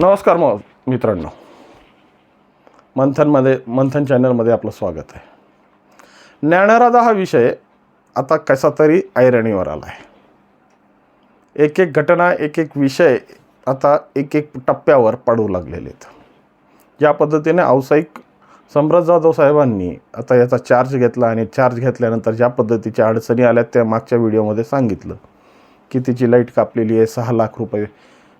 नमस्कार मग मित्रांनो. मंथनमध्ये मंथन चॅनलमध्ये आपलं स्वागत आहे. ज्ञानराधा हा विषय आता कसा तरी ऐरणीवर आला आहे एक एक घटना एक एक विषय आता एक एक टप्प्यावर पडू लागलेले आहेत ज्या पद्धतीने व्यावसायिक सम्राट जाधव साहेबांनी आता याचा चार्ज घेतला आणि चार्ज घेतल्यानंतर ज्या पद्धतीच्या अडचणी आल्या त्या मागच्या व्हिडिओमध्ये सांगितलं की तिची लाइट कापलेली आहे सहा लाख रुपये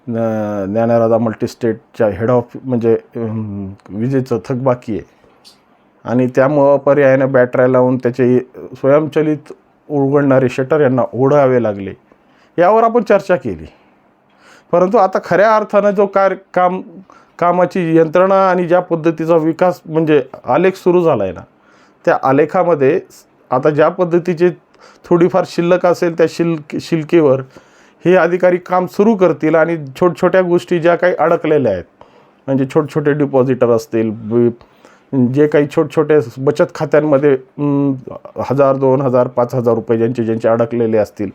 ज्ञानराधा मल्टीस्टेटच्या हेड ऑफ म्हणजे विजेचं थकबाकी आहे. आणि त्यामुळं पर्यायानं बॅटऱ्या लावून त्याचे स्वयंचलित उघडणारे शटर यांना ओढावे लागले. यावर आपण चर्चा केली. परंतु आता खऱ्या अर्थानं जो कार्य काम कामाची यंत्रणा आणि ज्या पद्धतीचा विकास म्हणजे आलेख सुरू झाला आहे ना त्या आलेखामध्ये आता ज्या पद्धतीचे थोडीफार शिल्लक असेल त्या शिल शिल्केवर हे अधिकारी काम सुरू करतील आणि छोट छोट्या गोष्टी ज्या काही अडकलेल्या आहेत म्हणजे छोटे छोटे डिपॉझिटर असतील जे काही छोट बचत खात्यांमध्ये हजार दोन हजार पाच हजार रुपये ज्यांचे ज्यांचे अडकलेले असतील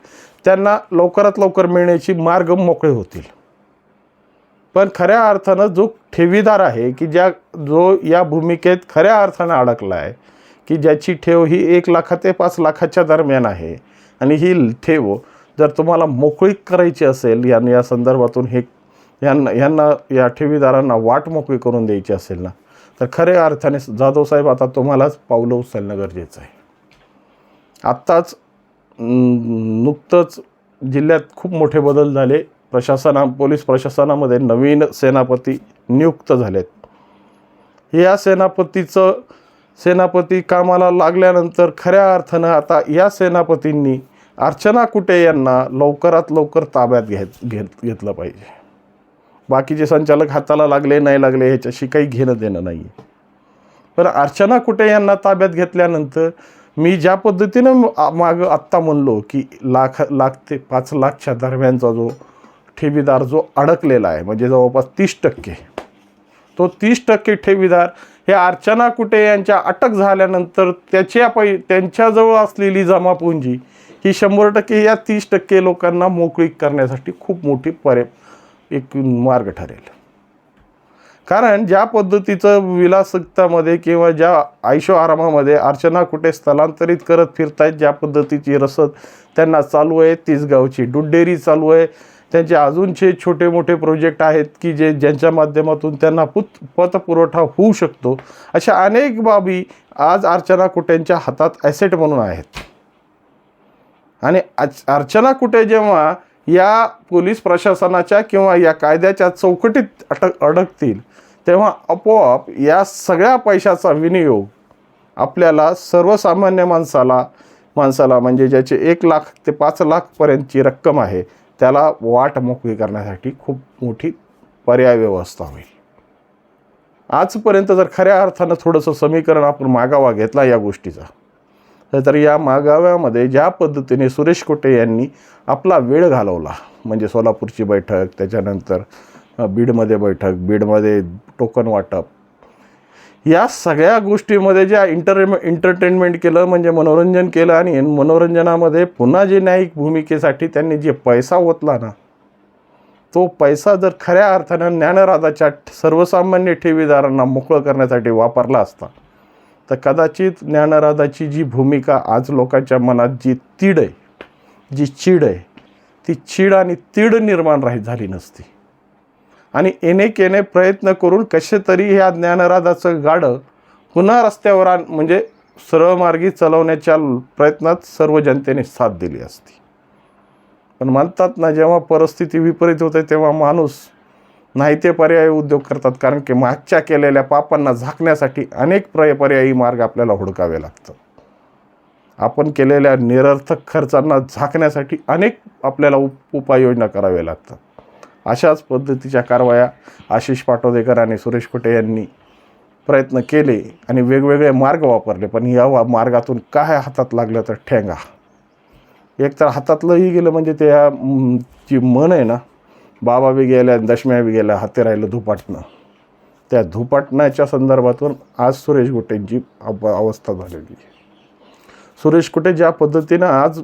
त्यांना लवकरात लवकर मिळण्याची मार्ग मोकळे होतील. पण खऱ्या अर्थानं जो ठेवीदार आहे की ज्या जो या भूमिकेत खऱ्या अर्थानं अडकला आहे की ज्याची ठेव ही एक लाखा ते पाच लाखाच्या दरम्यान आहे आणि ही ठेव जर तुम्हाला मोकळी करायची असेल या या संदर्भातून हे यांना यांना या ठेवीदारांना वाट मोकळी करून द्यायची असेल ना तर खऱ्या अर्थाने जाधव साहेब आता तुम्हालाच पावलं उचलणं गरजेचं आहे. आत्ताच नुकतंच जिल्ह्यात खूप मोठे बदल झाले. प्रशासना पोलीस प्रशासनामध्ये नवीन सेनापती नियुक्त झालेत. या सेनापतीचं सेनापती कामाला लागल्यानंतर खऱ्या अर्थानं आता या सेनापतींनी अर्चना कुटे यांना लवकरात लवकर ताब्यात घेत घेत घेतलं पाहिजे. बाकीचे संचालक हाताला लागले नाही लागले ह्याच्याशी काही घेणं देणं नाही आहे पण अर्चना कुटे यांना ताब्यात घेतल्यानंतर मी ज्या पद्धतीनं मागं आत्ता म्हणलो की लाख लाख ते पाच लाखच्या दरम्यानचा जो ठेवीदार जो अडकलेला आहे म्हणजे जवळपास तीस टक्के तो तीस टक्के ठेवीदार हे अर्चना कुटे यांच्या अटक झाल्यानंतर त्याच्या पै त्यांच्याजवळ असलेली जमापुंजी ही शंभर टक्के या तीस टक्के लोकांना मोकळी करण्यासाठी खूप मोठी पर्य एक मार्ग ठरेल. कारण ज्या पद्धतीचं विलासकतामध्ये किंवा ज्या आयशो आरामामध्ये अर्चना कुठे स्थलांतरित करत फिरतायत ज्या पद्धतीची रसद त्यांना चालू आहे तिसगावची गावची चालू आहे. त्यांचे अजूनचे छोटे मोठे प्रोजेक्ट आहेत की जे ज्यांच्या माध्यमातून त्यांना पुत पतपुरवठा होऊ शकतो. अशा अनेक बाबी आज अर्चना कुट्यांच्या हातात ॲसेट म्हणून आहेत. आणि अच- अर्चना कुठे जेव्हा या पोलीस प्रशासनाच्या किंवा या कायद्याच्या चौकटीत अटक अडकतील तेव्हा आपोआप या सगळ्या पैशाचा विनियोग आपल्याला सर्वसामान्य माणसाला माणसाला म्हणजे ज्याचे एक लाख ते पाच लाखपर्यंतची रक्कम आहे त्याला वाट मोकळी करण्यासाठी खूप मोठी पर्याय व्यवस्था होईल. आजपर्यंत जर खऱ्या अर्थानं थोडंसं समीकरण आपण मागावा घेतला या गोष्टीचा. तर या मागाव्यामध्ये ज्या पद्धतीने सुरेश कोटे यांनी आपला वेळ घालवला म्हणजे सोलापूरची बैठक त्याच्यानंतर बीडमध्ये बैठक बीडमध्ये टोकन वाटप या सगळ्या गोष्टीमध्ये ज्या इंटर एंटरटेनमेंट केलं म्हणजे मनोरंजन केलं आणि मनोरंजनामध्ये पुन्हा जे न्यायिक भूमिकेसाठी त्यांनी जे पैसा ओतला ना तो पैसा जर खऱ्या अर्थानं ज्ञानराधाच्या सर्वसामान्य ठेवीदारांना मोकळं करण्यासाठी वापरला असता तर कदाचित ज्ञानराधाची जी भूमिका आज लोकांच्या मनात जी तीड आहे जी चीड आहे ती चीड आणि तीड निर्माण राही झाली नसती. आणि एनेकेने प्रयत्न करून कसे तरी ह्या ज्ञानराधाचं गाडं पुन्हा रस्त्यावर आण म्हणजे सरळमार्गी चालवण्याच्या प्रयत्नात सर्व जनतेने साथ दिली असती. पण म्हणतात ना जेव्हा परिस्थिती विपरीत होते तेव्हा माणूस नाही ते पर्यायी उद्योग करतात. कारण की मागच्या केलेल्या पापांना झाकण्यासाठी अनेक पर्य पर्यायी मार्ग आपल्याला हुडकावे लागतात. आपण केलेल्या निरर्थक खर्चांना झाकण्यासाठी अनेक आपल्याला उप उपाययोजना कराव्या लागतात. अशाच पद्धतीच्या कारवाया आशिष पाटोदेकर आणि सुरेश कुटे यांनी प्रयत्न केले आणि वेगवेगळे मार्ग वापरले. पण या वा- मार्गातून काय हातात लागलं तर ठेंगा. एक तर हातातलंही गेलं म्हणजे त्या जी मन आहे ना बाबा बी गेल्या दशम्या बी गेल्या हाती राहिलं धुपाटणं. त्या धुपाटण्याच्या संदर्भातून आज सुरेश गुटेंची अव अवस्था झालेली. आहे सुरेश कुटे ज्या पद्धतीनं आज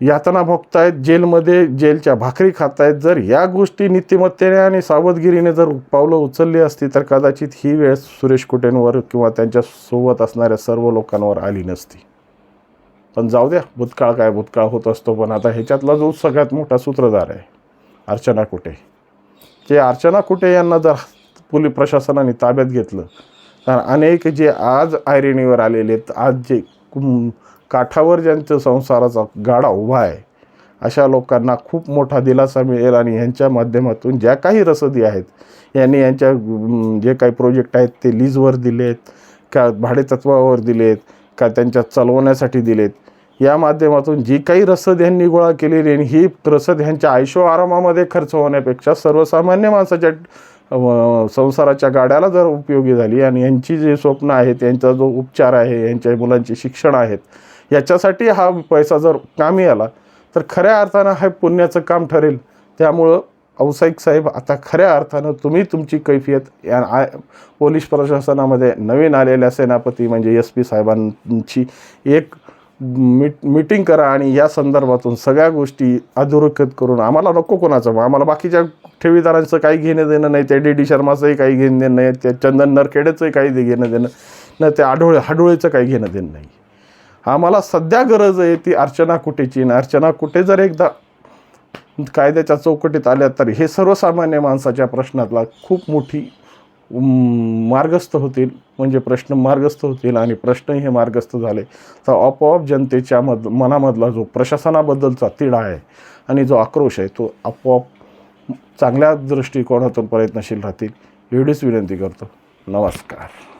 यातना भोगतायत जेलमध्ये जेलच्या भाकरी खातायत जर या गोष्टी नीतिमत्तेने आणि सावधगिरीने जर पावलं उचलली असती तर कदाचित ही वेळ सुरेश कुटेंवर किंवा त्यांच्यासोबत असणाऱ्या सर्व लोकांवर आली नसती. पण जाऊ द्या भूतकाळ काय भूतकाळ होत असतो पण आता ह्याच्यातला जो सगळ्यात मोठा सूत्रधार आहे अर्चना कुटे. जे अर्चना कुटे यांना जर पोलीस प्रशासनाने ताब्यात घेतलं तर अनेक जे आज आयरेणीवर आलेले आहेत आज जे कुं- काठावर ज्यांच्या संसाराचा गाडा उभा आहे अशा लोकांना खूप मोठा दिलासा मिळेल आणि यांच्या माध्यमातून ज्या काही रसदी आहेत यांनी यांच्या जे काही प्रोजेक्ट आहेत ते लीजवर दिलेत का भाडेतत्वावर दिलेत का त्यांच्या चालवण्यासाठी दिलेत या माध्यमातून जी काही रसद यांनी गोळा केलेली आहे ही रसद ह्यांच्या आयुष्य आरामामध्ये खर्च होण्यापेक्षा सर्वसामान्य माणसाच्या संसाराच्या गाड्याला जर उपयोगी झाली आणि यांची जे स्वप्न आहेत यांचा जो उपचार आहे यांच्या मुलांचे शिक्षण आहेत याच्यासाठी हा पैसा जर कामी आला तर खऱ्या अर्थानं हे पुण्याचं काम ठरेल. त्यामुळं औसाईक साहेब आता खऱ्या अर्थानं तुम्ही तुमची कैफियत या आय पोलीस प्रशासनामध्ये नवीन आलेल्या सेनापती म्हणजे एस पी साहेबांची एक मीट मीटिंग करा आणि या संदर्भातून सगळ्या गोष्टी अधोरेखित करून आम्हाला नको कोणाचं. आम्हाला बाकीच्या ठेवीदारांचं काही घेणं देणं नाही त्या डी डी शर्माचंही काही घेणं देणं नाही त्या चंदन नरखेडेचंही काही दे- घेणं देणं नाही त्या आढोळे हाडोळेचं काही घेणं देणं नाही. आम्हाला सध्या गरज आहे ती अर्चना कुटेची आणि अर्चना कुटे जर एकदा कायद्याच्या चौकटीत आल्या तर हे सर्वसामान्य माणसाच्या प्रश्नातला खूप मोठी मार्गस्थ होतील म्हणजे प्रश्न मार्गस्थ होतील आणि प्रश्न हे मार्गस्थ झाले. तर आपोआप जनतेच्या मध मनामधला जो प्रशासनाबद्दलचा तिढा आहे आणि जो आक्रोश आहे तो आपोआप चांगल्या दृष्टिकोनातून प्रयत्नशील राहतील. एवढीच विनंती करतो. नमस्कार.